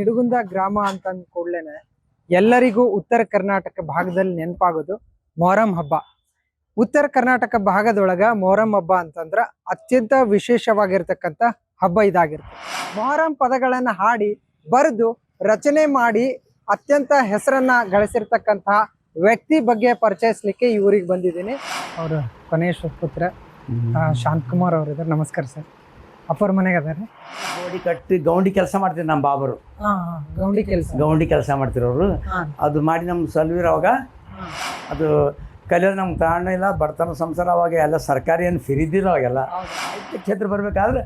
ನಿಡಗುಂದ ಗ್ರಾಮ ಅಂತ ಅಂದ ಕೂಡ್ಲೇನೆ ಎಲ್ಲರಿಗೂ ಉತ್ತರ ಕರ್ನಾಟಕ ಭಾಗದಲ್ಲಿ ನೆನಪಾಗೋದು ಮೊಹರಂ ಹಬ್ಬ. ಉತ್ತರ ಕರ್ನಾಟಕ ಭಾಗದೊಳಗ ಮೊಹರಂ ಹಬ್ಬ ಅಂತಂದ್ರ ಅತ್ಯಂತ ವಿಶೇಷವಾಗಿರ್ತಕ್ಕಂಥ ಹಬ್ಬ ಇದಾಗಿರುತ್ತೆ. ಮೊಹರಂ ಪದಗಳನ್ನ ಹಾಡಿ ಬರೆದು ರಚನೆ ಮಾಡಿ ಅತ್ಯಂತ ಹೆಸರನ್ನ ಗಳಿಸಿರ್ತಕ್ಕಂತಹ ವ್ಯಕ್ತಿ ಬಗ್ಗೆ ಪರಿಚಯಿಸ್ಲಿಕ್ಕೆ ಈ ಊರಿಗೆ ಬಂದಿದ್ದೀನಿ. ಅವರು ಕೊನೆಯ ಪುತ್ರ ಶಾಂತ್ ಶಾಂತಕುಮಾರ್ ಅವರಿದ್ದಾರೆ. ನಮಸ್ಕಾರ ಸರ್. ಅಪ್ಪರ ಮನೆಗೆ ಅದಾರೆ. ಗೋಡಿ ಕಟ್ಟಿ ಗೌಂಡಿ ಕೆಲಸ ಮಾಡ್ತಿದ್ರು ನಮ್ಮ ಬಾಬರು. ಗೌಂಡಿ ಕೆಲಸ. ಗೌಂಡಿ ಕೆಲಸ ಮಾಡ್ತಿರೋರು. ಅದು ಮಾಡಿ ನಮ್ಮ ಸಲ್ವಿರ್ ಅವಾಗ ಅದು ಕಲಿಯೋದು ನಮ್ಗೆ ತಾಣ ಇಲ್ಲ ಬಡತನ ಸಂಸಾರ ಅವಾಗ ಎಲ್ಲ ಸರ್ಕಾರಿ ಏನು ಫಿರಿದಿಲ್ಲ ಅವಾಗೆಲ್ಲ. ಕ್ಷೇತ್ರ ಬರಬೇಕಾದ್ರೆ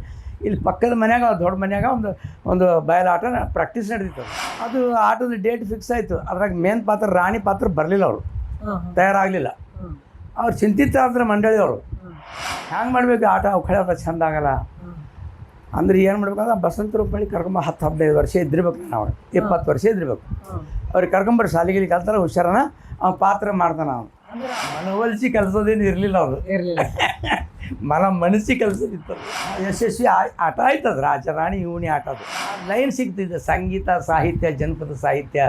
ಇಲ್ಲಿ ಪಕ್ಕದ ಮನ್ಯಾಗ ದೊಡ್ಡ ಮನ್ಯಾಗ ಒಂದು ಒಂದು ಬಯಲು ಆಟ ಪ್ರಾಕ್ಟೀಸ್ ನಡೆದಿತ್ತು ಅದು ಆಟದ ಡೇಟ್ ಫಿಕ್ಸ್ ಆಯಿತು. ಅದ್ರಾಗ ಮೇನ್ ಪಾತ್ರ ರಾಣಿ ಪಾತ್ರ ಬರಲಿಲ್ಲ ಅವರು. ತಯಾರಾಗಲಿಲ್ಲ. ಅವ್ರು ಚಿಂತಿತ ಆದ್ರೆ ಮಂಡಳಿಯವರು. ಹ್ಯಾಂಗೆ ಮಾಡಬೇಕು ಆಟ? ಅವು ಚಂದ ಆಗಲ್ಲ. ಅಂದ್ರೆ ಏನು ಮಾಡ್ಬೇಕಂದ್ರೆ ಬಸಂತ ರೂಪಳಿ ಕರ್ಕೊಂಬ ಹತ್ತು ಹದಿನೈದು ವರ್ಷ ಇದ್ದಿರ್ಬೇಕು ನಾವು ಇಪ್ಪತ್ತು ವರ್ಷ ಇದ್ದಿರ್ಬೇಕು. ಅವ್ರಿಗೆ ಕರ್ಕೊಂಬರ್ರಿ ಶಾಲೆಗಿಲಿ ಕಲ್ತಾರ ಹುಷಾರನ ಅವ್ನು ಪಾತ್ರ ಮಾಡ್ತಾನ ಅವನು. ಮನವೊಲಿಸಿ ಕಲ್ಸೋದೇನು ಇರಲಿಲ್ಲ ಅವರು ಇರ್ಲಿಲ್ಲ. ಮನ ಮನಸ್ಸಿ ಕಲ್ಸೋದಿತ್ತು ಯಶಸ್ವಿ ಆ- ಆಟ ಆಯ್ತದ ರಾಜರಾಣಿ ಇವನಿ ಆಟ ಅದು ಲೈನ್ ಸಿಗ್ತಿದ್ದೆ ಸಂಗೀತ ಸಾಹಿತ್ಯ ಜನಪದ ಸಾಹಿತ್ಯ.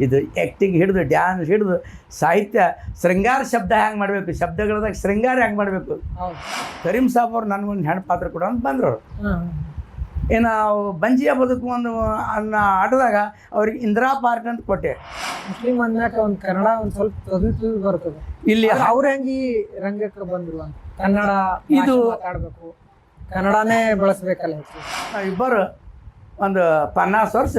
ಇದು ಆ್ಯಕ್ಟಿಂಗ್ ಹಿಡಿದು ಡ್ಯಾನ್ಸ್ ಹಿಡಿದು ಸಾಹಿತ್ಯ ಶೃಂಗಾರ ಶಬ್ದ ಹ್ಯಾಂಗೆ ಮಾಡಬೇಕು? ಶಬ್ದಗಳದಾಗ ಶೃಂಗಾರ ಹ್ಯಾಂಗೆ ಮಾಡಬೇಕು? ಕರೀಂ ಸಾಬ್ ಅವ್ರು ನನಗೊಂದು ಹೆಣ್ಣು ಪಾತ್ರ ಕೊಡೋ ಅಂತ ಬಂದ್ರು ಏನು ಬಂಜಿಯ ಬದುಕು ಒಂದು ಅನ್ನ ಆಟದಾಗ ಅವ್ರಿಗೆ ಇಂದಿರಾ ಪಾರ್ಕ್ ಅಂತ ಕೊಟ್ಟೆ. ಮುಸ್ಲಿಂ ಅಂದಾಗ ಒಂದು ಕನ್ನಡ ಒಂದು ಸ್ವಲ್ಪ ತೊದಲು ಬರ್ತದೆ. ಇಲ್ಲಿ ಅವ್ರ ಹೆಂಗಿ ರಂಗಕ್ಕೆ ಬಂದ್ರು ಅಂತ? ಕನ್ನಡ ಇದು- ಮಾತಾಡಬೇಕು. ಕನ್ನಡನೇ ಬಳಸ್ಬೇಕಲ್ಲ ಇಬ್ಬರು ಒಂದು ಪನ್ನಾಸ್ ವರ್ಷ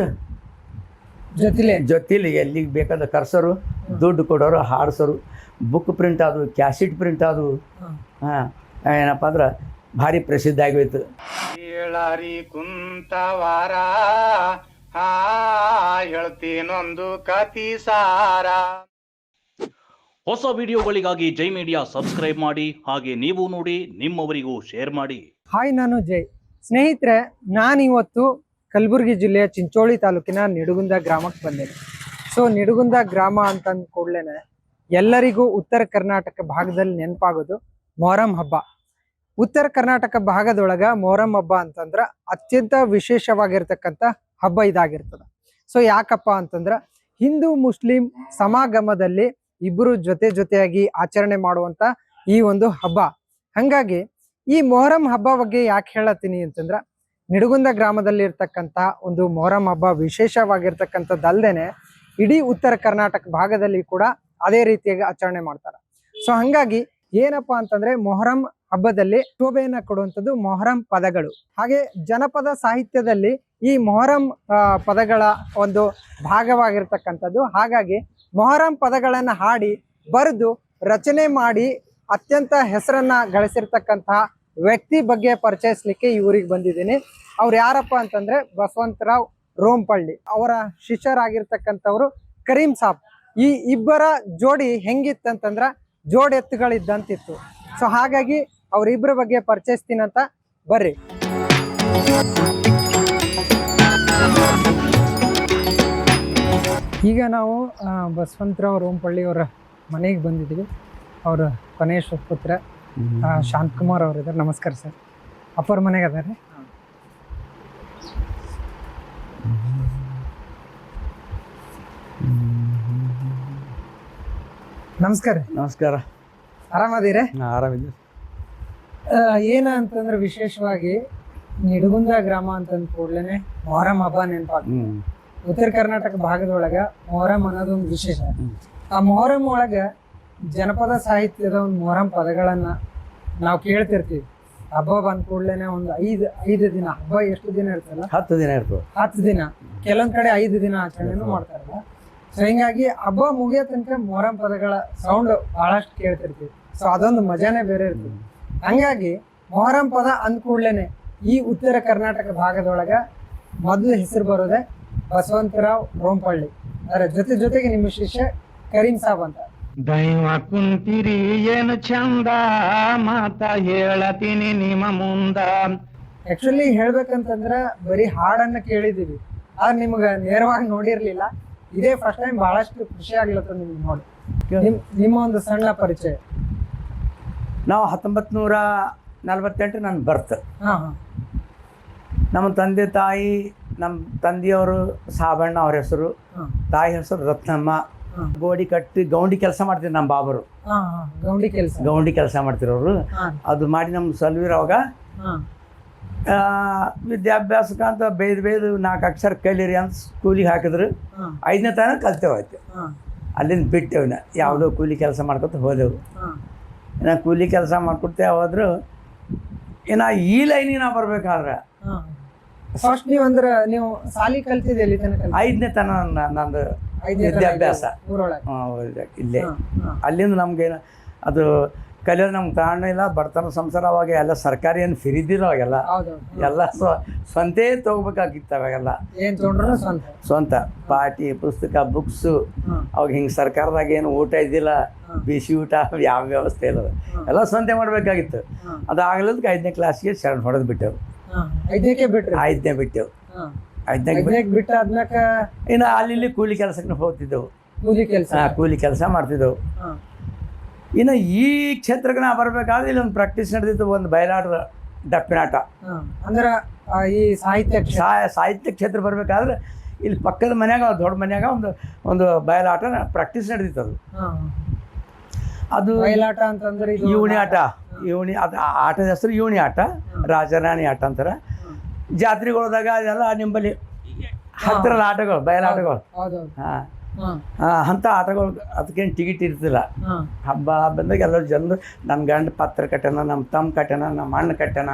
ಜೊತೆಲಿ. ಜೊತೆಲಿ ಎಲ್ಲಿಗೆ ಬೇಕಾದ ಕರ್ಸೋರು ದುಡ್ಡು ಕೊಡೋರು ಹಾಡ್ಸೋರು. ಬುಕ್ ಪ್ರಿಂಟ್ ಆದವು ಕ್ಯಾಸೆಟ್ ಪ್ರಿಂಟ್ ಆದವು. ಹಾಂ ಏನಪ್ಪ ಅಂದ್ರೆ ಭಾರಿ ಪ್ರಸಿದ್ಧ ಆಗೋಯ್ತು. ಕುಂತ ಕುಂತವಾರ ಹಾ ಹೇಳ್ತೀನೊಂದು ಕತಿ ಸಾರ. ಹೊಸ ವಿಡಿಯೋಗಳಿಗಾಗಿ ಜೈ ಮೀಡಿಯಾ ಸಬ್ಸ್ಕ್ರೈಬ್ ಮಾಡಿ ಹಾಗೆ ನೀವು ನೋಡಿ ನಿಮ್ಮವರಿಗೂ ಶೇರ್ ಮಾಡಿ. ಹಾಯ್ ನಾನು ಜೈ. ಸ್ನೇಹಿತರೆ ನಾನಿವತ್ತು ಕಲಬುರಗಿ ಜಿಲ್ಲೆಯ ಚಿಂಚೋಳಿ ತಾಲೂಕಿನ ನಿಡುಗುಂದ ಗ್ರಾಮಕ್ಕೆ ಬಂದೆ ಸೊ ನಿಡುಗುಂದ ಗ್ರಾಮ ಅಂತ ಅಂದ ಕೂಡ್ಲೇನೆ ಎಲ್ಲರಿಗೂ ಉತ್ತರ ಕರ್ನಾಟಕ ಭಾಗದಲ್ಲಿ ನೆನಪಾಗೋದು ಮೊಹರಂ ಹಬ್ಬ. ಉತ್ತರ ಕರ್ನಾಟಕ ಭಾಗದೊಳಗ ಮೊಹರಂ ಹಬ್ಬ ಅಂತಂದ್ರ ಅತ್ಯಂತ ವಿಶೇಷವಾಗಿರ್ತಕ್ಕಂಥ ಹಬ್ಬ ಇದಾಗಿರ್ತದ. ಸೊ ಯಾಕಪ್ಪ ಅಂತಂದ್ರ ಹಿಂದೂ ಮುಸ್ಲಿಂ ಸಮಾಗಮದಲ್ಲಿ ಇಬ್ಬರು ಜೊತೆ ಜೊತೆಯಾಗಿ ಆಚರಣೆ ಮಾಡುವಂತ ಈ ಒಂದು ಹಬ್ಬ. ಹಂಗಾಗಿ ಈ ಮೊಹರಂ ಹಬ್ಬ ಬಗ್ಗೆ ಯಾಕೆ ಹೇಳತ್ತೀನಿ ಅಂತಂದ್ರ ನಿಡಗುಂದ ಗ್ರಾಮದಲ್ಲಿ ಇರ್ತಕ್ಕಂತ ಒಂದು ಮೊಹರಂ ಹಬ್ಬ ವಿಶೇಷವಾಗಿರ್ತಕ್ಕಂಥದ್ದಲ್ದೇನೆ ಇಡೀ ಉತ್ತರ ಕರ್ನಾಟಕ ಭಾಗದಲ್ಲಿ ಕೂಡ ಅದೇ ರೀತಿಯಾಗಿ ಆಚರಣೆ ಮಾಡ್ತಾರೆ. ಸೊ ಹಂಗಾಗಿ ಏನಪ್ಪಾ ಅಂತಂದ್ರೆ ಮೊಹರಂ ಹಬ್ಬದಲ್ಲಿ ಶೋಭೆಯನ್ನ ಕೊಡುವಂಥದ್ದು ಮೊಹರಂ ಪದಗಳು. ಹಾಗೆ ಜನಪದ ಸಾಹಿತ್ಯದಲ್ಲಿ ಈ ಮೊಹರಂ ಪದಗಳ ಒಂದು ಭಾಗವಾಗಿರ್ತಕ್ಕಂಥದ್ದು. ಹಾಗಾಗಿ ಮೊಹರಂ ಪದಗಳನ್ನು ಹಾಡಿ ಬರೆದು ರಚನೆ ಮಾಡಿ ಅತ್ಯಂತ ಹೆಸರನ್ನ ಗಳಿಸಿರ್ತಕ್ಕಂತಹ ವ್ಯಕ್ತಿ ಬಗ್ಗೆ ಪರಿಚಯಿಸ್ಲಿಕ್ಕೆ ಊರಿಗೆ ಬಂದಿದ್ದೀನಿ. ಅವ್ರು ಯಾರಪ್ಪ ಅಂತಂದ್ರೆ ಬಸವಂತರಾವ್ ರೋಂಪಳ್ಳಿ. ಅವರ ಶಿಷ್ಯರಾಗಿರ್ತಕ್ಕಂಥವ್ರು ಕರೀಂ ಸಾಬ್. ಈ ಇಬ್ಬರ ಜೋಡಿ ಹೆಂಗಿತ್ತಂತಂದ್ರ ಜೋಡೆತ್ತುಗಳಿದ್ದಂತಿತ್ತು. ಸೊ ಹಾಗಾಗಿ ಅವ್ರಿಬ್ರ ಬಗ್ಗೆ ಪರಿಚಯಿಸ್ತೀನಂತ ಬರ್ರಿ. ಈಗ ನಾವು ಬಸವಂತರಾವ್ ರೋಂಪಳ್ಳಿ ಅವರ ಮನೆಗೆ ಬಂದಿದ್ದೀವಿ. ಅವರ ಕೊನೆಯ ಪುತ್ರ ಶಾಂತಕುಮಾರ್ ಅವ್ರು ಇದ್ದಾರೆ. ನಮಸ್ಕಾರ ಸರ್. ಅಪ್ಪರ ಮನೆಗೆ ಅದಾರೆ? ನಮಸ್ಕಾರ. ನಮಸ್ಕಾರ. ಆರಾಮದಿರೆ? ಆರಾಮಿದ್ದೀರಿ ಏನ ಅಂತಂದ್ರೆ ವಿಶೇಷವಾಗಿ ನಿಡಗುಂದ ಗ್ರಾಮ ಅಂತಂದ ಕೂಡಲೇ ಮೊಹರಂ ಹಬ್ಬ ನೆನಪಾಗ್ತದೆ. ಉತ್ತರ ಕರ್ನಾಟಕ ಭಾಗದೊಳಗ ಮೊಹರಂ ಅನ್ನೋದೊಂದು ವಿಶೇಷ. ಆ ಮೊಹರಂ ಒಳಗ ಜನಪದ ಸಾಹಿತ್ಯದ ಒಂದು ಮೊಹರಂ ಪದಗಳನ್ನ ನಾವು ಕೇಳ್ತಿರ್ತೀವಿ. ಹಬ್ಬ ಬಂದ ಕೂಡಲೇ ಒಂದು ಐದು ಐದು ದಿನ. ಹಬ್ಬ ಎಷ್ಟು ದಿನ ಇರ್ತಲ್ಲ ಹತ್ತು ದಿನ ಇರ್ತದೆ. ಹತ್ತು ದಿನ. ಕೆಲವೊಂದ್ ಕಡೆ ಐದು ದಿನ ಆಚರಣೆನೂ ಮಾಡ್ತಾರಲ್ಲ. ಸೊ ಹಿಂಗಾಗಿ ಹಬ್ಬ ಮುಗಿಯೋ ತನಕ ಮೊಹರಂ ಪದಗಳ ಸೌಂಡ್ ಬಹಳಷ್ಟು ಕೇಳ್ತಿರ್ತೀವಿ. ಸೊ ಅದೊಂದು ಮಜಾನೇ ಬೇರೆ ಇರ್ತದೆ. ಹಂಗಾಗಿ ಮೊಹರಂ ಪದ ಅಂದ ಕೂಡ್ಲೇನೆ ಈ ಉತ್ತರ ಕರ್ನಾಟಕ ಭಾಗದೊಳಗ ಮೊದಲು ಹೆಸರು ಬರೋದೆ ಬಸವಂತರಾವ್ ರೋಂಪಳ್ಳಿ. ಅದರ ಜೊತೆ ಜೊತೆಗೆ ನಿಮ್ಮ ಶಿಷ್ಯ ಕರೀಂ ಸಾಬ್ ಅಂತ. ದೈವ ಕುಂತಿರಿ ಏನು ಚಂದ ಮಾತ ಹೇಳತೀನಿ ನಿಮ್ಮ ಮುಂದ. ಆಕ್ಚುಲಿ ಹೇಳ್ಬೇಕಂತಂದ್ರ ಬರೀ ಹಾಡನ್ನ ಕೇಳಿದೀವಿ. ಆ ನಿಮ್ಗ ನೇರವಾಗಿ ನೋಡಿರ್ಲಿಲ್ಲ. ಇದೇ ಫಸ್ಟ್ ಟೈಮ್ ಬಹಳಷ್ಟು ಖುಷಿ ಆಗ್ಲತ್ತ ನಿಮ್ಗೆ ನೋಡಿ. ನಿಮ್ಮ ಒಂದು ಸಣ್ಣ ಪರಿಚಯ. ನಾವು ಹತ್ತೊಂಬತ್ತು ನೂರ ನಲ್ವತ್ತೆಂಟು ನನ್ನ ಬರ್ತ್ ನಮ್ಮ ತಂದೆ ತಾಯಿ ನಮ್ಮ ತಂದೆಯವರು ಸಾಬಣ್ಣ ಅವ್ರ ಹೆಸರು ತಾಯಿ ಹೆಸರು ರತ್ನಮ್ಮ. ಗೋಡಿ ಕಟ್ಟಿ ಗೌಂಡಿ ಕೆಲಸ ಮಾಡ್ತಿದ್ರು ನಮ್ಮ ಬಾಬರು. ಗೌಂಡಿ ಕೆಲಸ. ಗೌಂಡಿ ಕೆಲಸ ಮಾಡ್ತಿರೋರು ಅದು ಮಾಡಿ ನಮ್ಮ ಸಲ್ವಿರವಾಗ ವಿದ್ಯಾಭ್ಯಾಸಕ್ಕೆ ಅಂತ ಬೇಯ್ದು ಬೇಯ್ದು ನಾಲ್ಕು ಅಕ್ಷರ ಕಲೀರಿ ಅಂತ ಸ್ಕೂಲಿಗೆ ಹಾಕಿದ್ರು. ಐದನೇ ತನಕ ಕಲ್ತೇವಾಯ್ತು ಅಲ್ಲಿಂದ ಬಿಟ್ಟೆವು ಯಾವುದೋ ಕೂಲಿ ಕೆಲಸ ಮಾಡ್ಕೊತ ಹೋದೆವು. ಇನ್ನು ಕೂಲಿ ಕೆಲಸ ಮಾಡ್ಕೊಡ್ತೇ ಹೋದ್ರು ಇನ್ನು ಈ ಲೈನಿಗೆ ನಾವು ಬರ್ಬೇಕಾದ್ರೆ. ಫಸ್ಟ್ ನೀವು ಅಂದ್ರೆ ನೀವು ಸಾಲಿ ಕಲ್ತಿದ್ದೆ ಎಲ್ಲಿ ತನಕ ಐದನೇ ತನ ನ- ನಂದು ವಿದ್ಯಾಭ್ಯಾಸ. ಇಲ್ಲೇ. ಅಲ್ಲಿಂದ ನಮ್ಗೇನು ಅದು ಕಲಿಯೋದು ನಮ್ಗೆ ಕಾರಣ ಇಲ್ಲ ಬಡತನ ಸಂಸಾರ ಅವಾಗ ಎಲ್ಲ ಸರ್ಕಾರಿ ಏನು ಫಿರಿದಿಲ್ಲ ಅವಾಗೆಲ್ಲ. ಎಲ್ಲ ಸ್ವ ಸ್ವಂತೇ ತೊಗೋಬೇಕಾಗಿತ್ತು ಅವಾಗೆಲ್ಲ. ಏನು ತೊಗೊಂಡ್ರು? ಸ್ವಂತ. ಸ್ವಂತ. ಪಾಟಿ ಪುಸ್ತಕ ಬುಕ್ಸು ಅವಾಗ ಹಿಂಗೆ ಸರ್ಕಾರದಾಗ ಏನು ಊಟ ಇದ್ದಿಲ್ಲ. ಬಿಸಿ ಊಟ ಯಾವ ವ್ಯವಸ್ಥೆ ಇಲ್ಲ. ಎಲ್ಲ ಸ್ವಂತ ಮಾಡಬೇಕಾಗಿತ್ತು. ಅದಾಗಲಿದ್ದಕ್ಕೆ ಐದನೇ ಕ್ಲಾಸ್ಗೆ ಶರಣ ಹೊಡೆದು ಬಿಟ್ಟೆವು. ಐದನೇ ಬಿಟ್ಟು ಐದನೇ ಬಿಟ್ಟೆವು. ಐದನೇ ಬಿಟ್ಟು ಆದ್ಮ್ಯಾಕ ಇನ್ನು ಅಲ್ಲಿ ಕೂಲಿ ಕೆಲಸಕ್ಕೆ ಹೋಗ್ತಿದ್ದೆವು. ಕೂಲಿ ಕೆಲಸ. ಕೂಲಿ ಕೆಲಸ ಮಾಡ್ತಿದ್ದೆವು. ಇನ್ನು ಈ ಕ್ಷೇತ್ರಕ್ಕೆ ನಾ ಬರಬೇಕಾದ್ರೆ ಇಲ್ಲೊಂದು ಪ್ರಾಕ್ಟೀಸ್ ನಡೆದಿತ್ತು ಒಂದು ಬಯಲಾಟ ಡಪ್ಪಿನಾಟ ಅಂದ್ರೆ ಈ ಸಾಹಿತ್ಯ ಕ್ಷೇತ್ರ. ಸಾಹಿತ್ಯ ಕ್ಷೇತ್ರ ಬರಬೇಕಾದ್ರೆ ಇಲ್ಲಿ ಪಕ್ಕದ ಮನ್ಯಾಗ ದೊಡ್ಡ ಮನ್ಯಾಗ ಒಂದು ಒಂದು ಬಯಲಾಟ ಪ್ರಾಕ್ಟೀಸ್ ನಡೆದಿತ್ತು ಅದು. ಅದು ಬಯಲಾಟ ಅಂತಂದ್ರೆ ಇವಣಿ ಆಟ. ಇವಣಿ ಅದು ಆಟದ ಹೆಸರು ಇವಣಿ ಆಟ ರಾಜರಾಣಿ ಆಟ ಅಂತಾರೆ. ಜಾತ್ರೆಗಳದಾಗ ಅದೆಲ್ಲ ನಿಂಬಲ್ಲಿ ಹತ್ತಿರದ ಆಟಗಳು ಬಯಲಾಟಗಳು. ಹಾ. ಅಂಥ ಆಟಗಳು ಅದಕ್ಕೇನು ಟಿಕೆಟ್ ಇರ್ತಿಲ್ಲ. ಹಬ್ಬ ಬಂದಾಗ ಎಲ್ಲರೂ ಜನರು ನನ್ನ ಗಂಡ ಪಾತ್ರ ಕಟ್ಟಣ ನಮ್ಮ ತಮ್ಮ ಕಟ್ಟಣ ನಮ್ಮ ಅಣ್ಣ ಕಟ್ಟಣ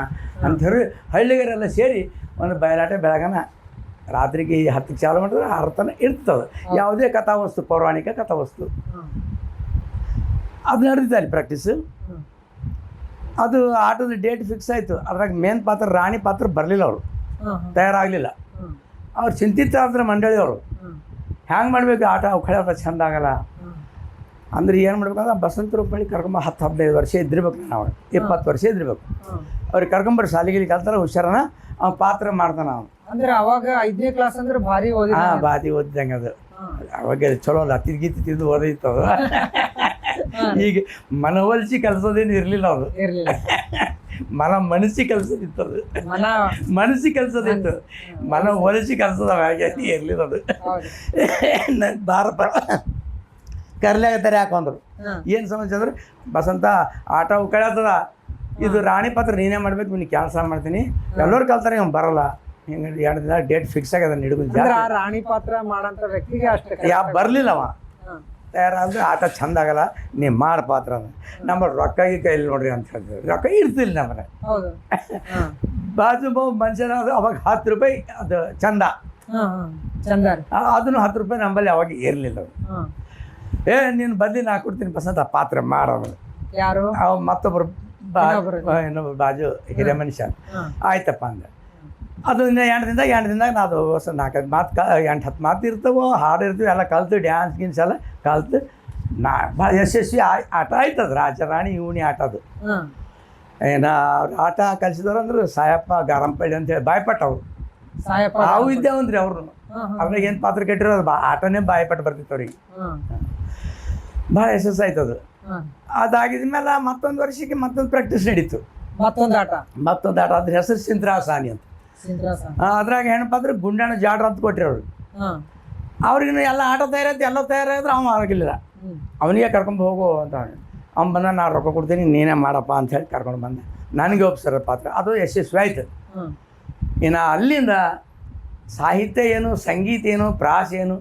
ಅಂತ ಹೇಳಿ ಹಳ್ಳಿಗರೆಲ್ಲ ಸೇರಿ ಒಂದು ಬಯಲಾಟ ಬೆಳಗನ ರಾತ್ರಿಗೆ ಹತ್ತು ಚಾಲು ಮಾಡಿದ್ರೆ ಅರ್ಥನ ಇರ್ತದೆ. ಯಾವುದೇ ಕಥಾವಸ್ತು ಪೌರಾಣಿಕ ಕಥಾವಸ್ತು. ಅದು ನಡೀತಾ ಅಲ್ಲಿ ಪ್ರಾಕ್ಟೀಸು ಅದು ಆಟದ ಡೇಟ್ ಫಿಕ್ಸ್ ಆಯಿತು. ಅದ್ರಾಗ ಮೇನ್ ಪಾತ್ರ ರಾಣಿ ಪಾತ್ರ ಬರಲಿಲ್ಲ ಅವರು. ತಯಾರಾಗಲಿಲ್ಲ. ಅವ್ರು ಚಿಂತಿತ ಅಂದ್ರೆ ಮಂಡಳಿಯವರು. ಹ್ಯಾಂಗೆ ಮಾಡಬೇಕು ಆಟ? ಕಳೆಯೋದ ಚಂದ ಆಗಲ್ಲ. ಅಂದ್ರೆ ಏನು ಮಾಡ್ಬೇಕಂದ್ರೆ ಬಸಂತ ರೂಪಾಯಿ ಕರ್ಕೊಂಬ ಹತ್ತು ಹದಿನೈದು ವರ್ಷ ಇದ್ದಿರ್ಬೇಕು ನಾವು. ಇಪ್ಪತ್ತು ವರ್ಷ ಇದ್ದಿರ್ಬೇಕು. ಅವ್ರಿಗೆ ಕರ್ಕೊಂಬರ್ರಿ ಶಾಲೆಗೆ ಕಲ್ತಾರ ಹುಷಾರನ ಅವ್ನು ಪಾತ್ರ ಮಾಡ್ತಾನ ಅವನು. ಅಂದ್ರೆ ಅವಾಗ ಐದನೇ ಕ್ಲಾಸ್ ಅಂದ್ರೆ ಭಾರಿ ಓದಿ ಹಾ ಬಾದಿ ಓದಿದಂಗೆ ಅದು. ಅವಾಗ ಚಲೋ ಅಲ್ಲ ತಿರ್ಗಿತಿ ತಿಂದು ಓದಿತ್ತು ಅದು ಈಗ ಮನವೊಲಿಸಿ ಕಲ್ಸೋದೇನು ಇರಲಿಲ್ಲ ಅದು ಇರ್ಲಿಲ್ಲ. ಮನ ಮನಸ್ಸಿ ಕಲ್ಸೋದಿತ್ತು ಅದು ಮನ ಮನಸ್ಸಿ ಕೆಲಸದಿತ್ತು. ಮನ ಒಲಿಸಿ ಕೆಲಸದ ಹಾಗೆ ಇರಲಿಲ್ಲ ಅದು ಹೌದು ತರ ಹಾಕೊಂಡ್ರು. ಏನು ಸಮಸ್ಯೆ ಅಂದ್ರೆ ಬಸಂತ ಆಟ ಉಕ್ಕಳತ್ತದ ಇದು ರಾಣಿ ಪಾತ್ರ ನೀನೇ ಮಾಡ್ಬೇಕು ನೀನು ಕೆಲಸ ಮಾಡ್ತೀನಿ. ಎಲ್ಲರೂ ಕಲ್ತಾರೆ ಇವ್ನು ಬರಲ್ಲ. ಹಿಂಗೆ ಎರಡು ದಿನ ಡೇಟ್ ಫಿಕ್ಸ್ ಆಗ್ಯದ ಆ ರಾಣಿ ಪಾತ್ರ ಮಾಡಂತ ವ್ಯಕ್ತಿಗೆ ಅಷ್ಟೇ ಯಾ ಬರಲಿಲ್ಲವ ತಯಾರಾದ್ರೆ ಆಟ ಚಂದ ಆಗಲ್ಲ. ಮಾಡ ಪಾತ್ರ ನಮ್ಮಲ್ಲಿ ನಮ್ಮ ರೊಕ್ಕ ಕೈಲಿ ನೋಡ್ರಿ ಅಂತ ಹೇಳ್ತೀವಿ ರೊಕ್ಕ ಇರ್ತಿಲ್ಲ ನಮ್ಮನೆ ಬಾಜು ಬೋ ಮನುಷ್ಯನ ಅದು ಅವಾಗ ಹತ್ತು ರೂಪಾಯಿ ಅದು ಚಂದ. ಚಂದ. ಅದನ್ನು ಹತ್ತು ರೂಪಾಯಿ ನಮ್ಮಲ್ಲಿ ಅವಾಗ ಇರಲಿಲ್ಲ ಏ ನೀನು ಬದಲಿ ನಾ ಕೊಡ್ತೀನಿ ಆ ಪಾತ್ರ ಮಾಡೋದು ಯಾರು? ಅವ ಮತ್ತೊಬ್ಬರು. ಇನ್ನೊಬ್ಬರು ಬಾಜು ಹಿರಿಯ ಮನುಷ್ಯ ಆಯ್ತಪ್ಪ ಅಂದೆ. ಅದು ಇನ್ನು ಎಂಟು ದಿನದಾಗ ಎಂಟು ದಿನದಾಗ ನಾವು ಹೊಸ ನಾಲ್ಕೈದು ಮಾತು ಕ ಎಂಟು ಹತ್ತು ಮಾತು ಇರ್ತವೋ ಹಾಡು ಇರ್ತೀವಿ ಎಲ್ಲ ಕಲ್ತು ಡ್ಯಾನ್ಸ್ ಗಿನ್ಸ್ ಎಲ್ಲ ಕಲ್ತು. ನಾ ಭಾಳ ಯಶಸ್ವಿ ಆಯ್ ಆಟ ಆಯ್ತದ ರಾಜರಾಣಿ ಇವಣಿ ಆಟ ಅದು. ಏನು ಅವ್ರು ಆಟ ಕಲಿಸಿದವ್ರು ಅಂದ್ರೆ ಸಾಯಪ್ಪ ಗಾರಂಪಳ್ಳಿ ಅಂತೇಳಿ ಬಾಯ್ಪಟ್ಟ ಅವರು ಸಾಯಪ್ಪ ಅವು ಇದ್ದೇವಂದ್ರಿ ಅವ್ರು ಅವ್ರಿಗೆ ಏನು ಪಾತ್ರ ಕೆಟ್ಟಿರೋದು ಬಾ ಆಟನೇ ಬಾಯ್ಪಟ್ಟು ಬರ್ತಿತ್ತು ಅವ್ರಿಗೆ. ಭಾಳ ಯಶಸ್ಸು ಆಯ್ತು ಅದು. ಹಾ. ಅದಾಗಿದ ಮೇಲೆ ಮತ್ತೊಂದು ವರ್ಷಕ್ಕೆ ಮತ್ತೊಂದು ಪ್ರಾಕ್ಟೀಸ್ ನಡೀತು. ಮತ್ತೊಂದು ಆಟ. ಮತ್ತೊಂದು ಆಟ ಅದ್ರ ಹೆಸರು ಸಿಂತ್ರಾಸಾನಿ ಅಂತ. ಅದ್ರಾಗ ಏನಪ್ಪ ಅಂದ್ರೆ ಗುಂಡಾಣ ಜಾಡ್ರ ಅಂತ ಕೊಟ್ಟಿರ ಅವ್ರು. ಅವ್ರಿಗಿನ್ನು ಎಲ್ಲ ಆಟ ತಯಾರಾಯ್ತು ಎಲ್ಲ ತಯಾರಾದ್ರೆ ಅವ ಆಗಿಲ್ಲ ಅವನಿಗೆ ಕರ್ಕೊಂಡು ಹೋಗು ಅಂತ ಅವ್ನು. ಬಂದ ನಾನು ರೊಕ್ಕ ಕೊಡ್ತೀನಿ ನೀನೇ ಮಾಡಪ್ಪ ಅಂತ ಹೇಳಿ ಕರ್ಕೊಂಡು ಬಂದೆ. ನನಗೆ ಒಪ್ಸರ ಪಾತ್ರ. ಅದು ಯಶಸ್ವಿ ಆಯ್ತು. ಇನ್ನು ಅಲ್ಲಿಂದ ಸಾಹಿತ್ಯ ಏನು ಸಂಗೀತ ಏನು ಪ್ರಾಸ ಏನು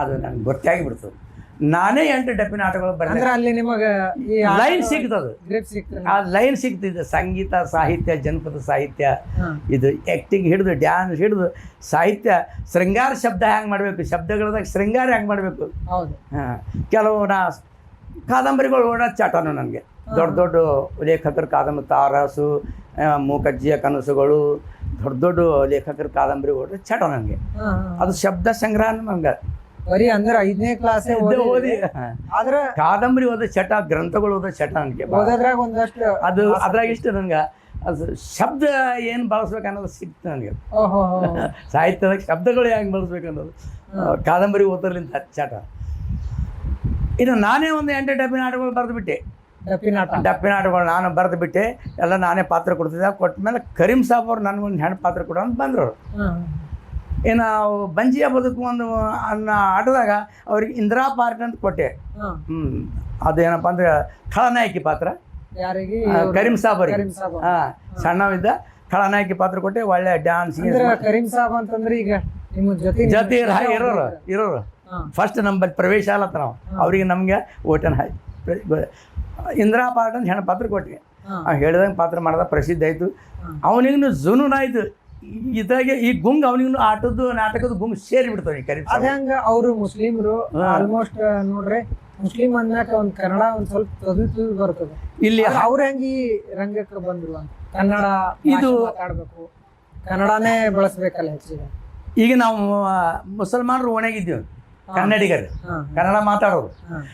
ಅದು ನನಗೆ ಗೊತ್ತಾಗಿ ಬಿಡ್ತದೆ ನಾನೇ ಎಂಟು ಡಪ್ಪಿನ ಆಟಗಳು ಬರಲಿ ಅಂದ್ರೆ ಅಲ್ಲಿ ನಿಮಗೆ ಲೈನ್ ಸಿಗ್ತದ. ಆ ಲೈನ್ ಸಿಗ್ತಿದೆ. ಸಂಗೀತ ಸಾಹಿತ್ಯ ಜನಪದ ಸಾಹಿತ್ಯ ಇದು ಆ್ಯಕ್ಟಿಂಗ್ ಹಿಡಿದು ಡ್ಯಾನ್ಸ್ ಹಿಡಿದು ಸಾಹಿತ್ಯ ಶೃಂಗಾರ ಶಬ್ದ ಹ್ಯಾಂಗೆ ಮಾಡಬೇಕು? ಶಬ್ದಗಳದಾಗ ಶೃಂಗಾರ ಹ್ಯಾಂಗೆ ಮಾಡಬೇಕು? ಕೆಲವು ನಾ ಕಾದಂಬರಿಗಳು ಓಡೋ ಚಟನು ನನಗೆ. ದೊಡ್ಡ ದೊಡ್ಡ ಲೇಖಕರ ಕಾದಂಬರಿ ತಾರಸು ಮೂಕಜ್ಜಿಯ ಕನಸುಗಳು ದೊಡ್ಡ ದೊಡ್ಡ ಲೇಖಕರ ಕಾದಂಬರಿ ಓಡೋ ಚಟ ನನಗೆ ಅದು ಶಬ್ದ ಸಂಗ್ರಹ ನನಗೆ ಬರೀ ಅಂದ್ರೆ ಐದನೇ ಕ್ಲಾಸ್ ಓದಿ ಆದ್ರ ಕಾದಂಬರಿ ಓದ ಚಟ ಗ್ರಂಥಗಳು ಓದೋ ಚಟ ನನಗೆ ಓದೋದ್ರಾಗ ಒಂದಷ್ಟು ಅದು ಅದ್ರಾಗ ಇಷ್ಟ ನನಗೆ. ಅದು ಶಬ್ದ ಏನು ಬಳಸ್ಬೇಕು ಅನ್ನೋದು ಸಿಕ್ತು ನನಗೆ. ಸಾಹಿತ್ಯದಾಗ ಶಬ್ದಗಳು ಹೆಂಗೆ ಬಳಸ್ಬೇಕು ಅನ್ನೋದು. ಕಾದಂಬರಿ ಓದೋದ್ರಿಂದ ಚಟ. ಇನ್ನು ನಾನೇ ಒಂದು ಎಂಟು ಡಬ್ಬಿನ ಆಟಗಳು ಬರೆದು ಬಿಟ್ಟೆ. ಡಪ್ಪಿನ ಡಪ್ಪಿನಾಟಗಳು ನಾನು ಬರೆದು ಬಿಟ್ಟೆ. ಎಲ್ಲ ನಾನೇ ಪಾತ್ರ ಕೊಡ್ತಿದ್ದೆ. ಕೊಟ್ಟ ಮೇಲೆ ಕರೀಂ ಸಾಬ್ ಅವ್ರು ನನಗೊಂದು ಹೆಣ್ಣು ಪಾತ್ರ ಕೊಡೋ ಅಂತ ಬಂದರು. ಅವು ಬಂಜಿಯ ಬದುಕು ಒಂದು ಅನ್ನ ಆಟದಾಗ ಅವ್ರಿಗೆ ಇಂದಿರಾ ಪಾರ್ಕ್ ಅಂತ ಕೊಟ್ಟೆ. ಹ್ಮ್. ಹ್ಞೂ ಅದೇನಪ್ಪ ಅಂದ್ರೆ ಖಳನಾಯಕಿ ಪಾತ್ರ. ಯಾರಿಗೆ? ಕರೀಂ ಸಾಬ್ ಅವ್ರಿಗೆ. ಹಾಂ ಸಣ್ಣವಿದ್ದ ಖಳನಾಯಕಿ ಪಾತ್ರ ಕೊಟ್ಟೆ ಒಳ್ಳೆ ಡ್ಯಾನ್ಸ್ ಕರೀಂ ಸಾಬ್ ಅಂತಂದ್ರೆ ಈಗ ನಿಮ್ಮ ಜೊತೆ ಜೊತೆ ಇರ ಇರೋರು ಇರೋರು ಫಸ್ಟ್ ನಂಬಲ್ಲಿ ಪ್ರವೇಶ ಆಲತ್ತ ನಾವು ಅವ್ರಿಗೆ ನಮಗೆ ಓಟನ್ ಹಾಕಿ ಇಂದಿರಾ ಪಾರ್ಕ್ ಅಂತ ಹೆಣ್ಣು ಪಾತ್ರ ಕೊಟ್ವಿ. ಹೇಳಿದಂಗೆ ಅವ್ನು ಹೇಳ್ದಂಗೆ ಪಾತ್ರ ಮಾಡ್ದ ಪ್ರಸಿದ್ಧ ಆಯಿತು. ಅವನಿಗೂ ಜುನೂನ್ ಆಯ್ತು. ಇದಾಗೆ ಈ ಗುಂಗ್ ಅವನಿಗೂ ಆಟದ್ದು ನಾಟಕದ ಗುಂಗ್ ಸೇರಿ ಬಿಡ್ತಾವ ಈ ಕರೀಬ್ ಅದ ಹಂಗ ಅವರು ಮುಸ್ಲಿಮರು ಆಲ್ಮೋಸ್ಟ್ ನೋಡ್ರಿ ಮುಸ್ಲಿಂ ಅಂದ್ಮ್ಯಾಕ ಒಂದ್ ಕನ್ನಡ ಒಂದ್ ಸ್ವಲ್ಪ ತದು ತದು ಬರ್ತದೆ. ಇಲ್ಲಿ ಅವ್ರ ಹೆಂಗಿ ಈ ರಂಗಕ್ಕೆ ಬಂದ್ರು ಅಂತ? ಕನ್ನಡ ಇದು- ಮಾತಾಡ್ಬೇಕು. ಕನ್ನಡನೇ ಬಳಸ್ಬೇಕಲ್ಲ ಹೆಚ್ಚಿಗೆ. ಈಗ ನಾವು ಮುಸಲ್ಮಾನರು ಒಣಗಿದ್ದೀವಿ ಕನ್ನಡಿಗರು. ಕನ್ನಡ ಮಾತಾಡೋರು.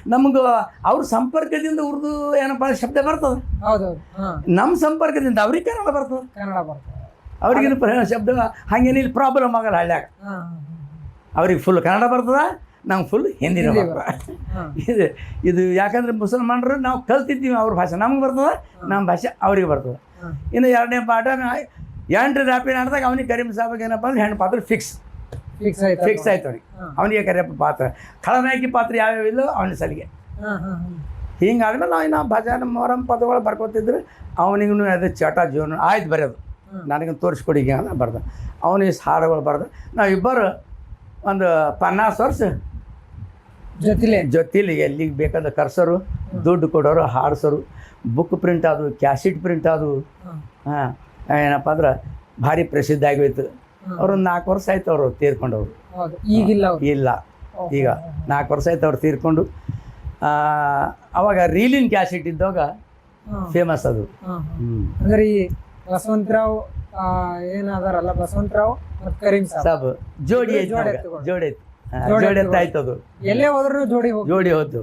ನಮ್ಗ ಅವ್ರ ಸಂಪರ್ಕದಿಂದ ಉರ್ದು ಏನಪ್ಪ ಶಬ್ದ ಬರ್ತದೆ? ಹೌದೌದು. ಹಾ. ನಮ್ಮ ಸಂಪರ್ಕದಿಂದ ಅವ್ರಿಗೆ ಕನ್ನಡ ಬರ್ತದೆ? ಕನ್ನಡ ಬರ್ತದೆ. ಅವ್ರಿಗಿನ ಶಬ್ದ ಹಂಗೇನು ಇಲ್ಲಿ ಪ್ರಾಬ್ಲಮ್ ಆಗಲ್ಲ ಹಳ್ಳ್ಯಾಗ. ಅವ್ರಿಗೆ ಫುಲ್ ಕನ್ನಡ ಬರ್ತದ ನಾವು ಫುಲ್ ಹಿಂದಿನ ಇದು ಇದು ಯಾಕಂದ್ರೆ ಮುಸಲ್ಮಾನರು ನಾವು ಕಲ್ತಿದ್ದೀವಿ ಅವ್ರ ಭಾಷೆ ನಮ್ಗೆ ಬರ್ತದೆ ನಮ್ಮ ಭಾಷೆ ಅವ್ರಿಗೆ ಬರ್ತದೆ. ಇನ್ನು ಎರಡನೇ ಪಾಠ ಎಂಟು ರಾಪಿ ನಾಡ್ದಾಗ ಅವನಿಗೆ ಕರೀಂ ಸಾಬಾಗ ಏನಪ್ಪ ಅಂದ್ರೆ ಹೆಣ್ಣು ಪಾತ್ರ ಫಿಕ್ಸ್ ಫಿಕ್ಸ್ ಆಯ್ತು ಫಿಕ್ಸ್ ಆಯ್ತು ಅವ್ರಿಗೆ. ಅವನಿಗೆ ಕರಿಯಪ್ಪ ಪಾತ್ರ. ಖಳನಾಯಕಿ ಪಾತ್ರ ಯಾವ್ಯಾವ ಇಲ್ಲೋ ಅವನ ಸಲಿಗೆ. ಹಿಂಗಾದ್ಮೇಲೆ ನಾವು ಇನ್ನು ಭಜನ ಮೊರಂ ಪದಗಳು ಬರ್ಕೋತಿದ್ರು ಅವನಿಗೂ ಅದು ಚಟ ಜೀವನ ಆಯ್ತು ಬರೆಯೋದು. ನನಗೆ ತೋರಿಸ್ಕೊಡಿ ಅಂತ ಬರ್ದ. ಈ ಹಾಡುಗಳು ಬರ್ದ. ನಾವಿಬ್ಬರು ಒಂದು ಪನ್ನಾಸ್ ವರ್ಷ ಜೊತೆಲಿ. ಜೊತೆಲಿ ಎಲ್ಲಿಗೆ ಬೇಕಾದ ಕರ್ಸೋರು ದುಡ್ಡು ಕೊಡೋರು ಹಾಡ್ಸೋರು. ಬುಕ್ ಪ್ರಿಂಟ್ ಆದವು ಕ್ಯಾಸೆಟ್ ಪ್ರಿಂಟ್ ಆದವು ಹಾ. ಏನಪ್ಪ ಅಂದ್ರೆ ಭಾರಿ ಪ್ರಸಿದ್ಧ ಆಗೋಯ್ತು. ಅವರು ನಾಲ್ಕು ವರ್ಷ ಆಯ್ತು ಅವರು ತೀರ್ಕೊಂಡವ್ರು. ಈಗಿಲ್ಲ ಇಲ್ಲ. ಈಗ ನಾಲ್ಕು ವರ್ಷ ಆಯ್ತು ಅವ್ರು ತೀರ್ಕೊಂಡು. ಆ, ಅವಾಗ ರೀಲಿನ್ ಕ್ಯಾಸೆಟ್ ಇದ್ದಾಗ ಫೇಮಸ್ ಅದು. ಹ್ಞೂ ಅಂದ್ರೆ ಈ ಬಸವಂತರಾವ್ ಆ, ಏನಾದಾರಲ್ಲ ಬಸವಂತರಾವ್ ಮತ್ತು ಕರೀಂ ಸಾಬ್. ಜೋಡಿ ಐತೆ ಜೋಡಿ ಜೋಡಿ ಐತೆ ಜೋಡಿ ಜೋಡಿ ಎತ್ತ ಎತ್ತುಗಳು. ಆಯ್ತು ಅದು. ಎಲ್ಲೇ ಹೋದ್ರು ಜೋಡಿ ಹೋಗಿ ಜೋಡಿ ಹೋದ್ದು.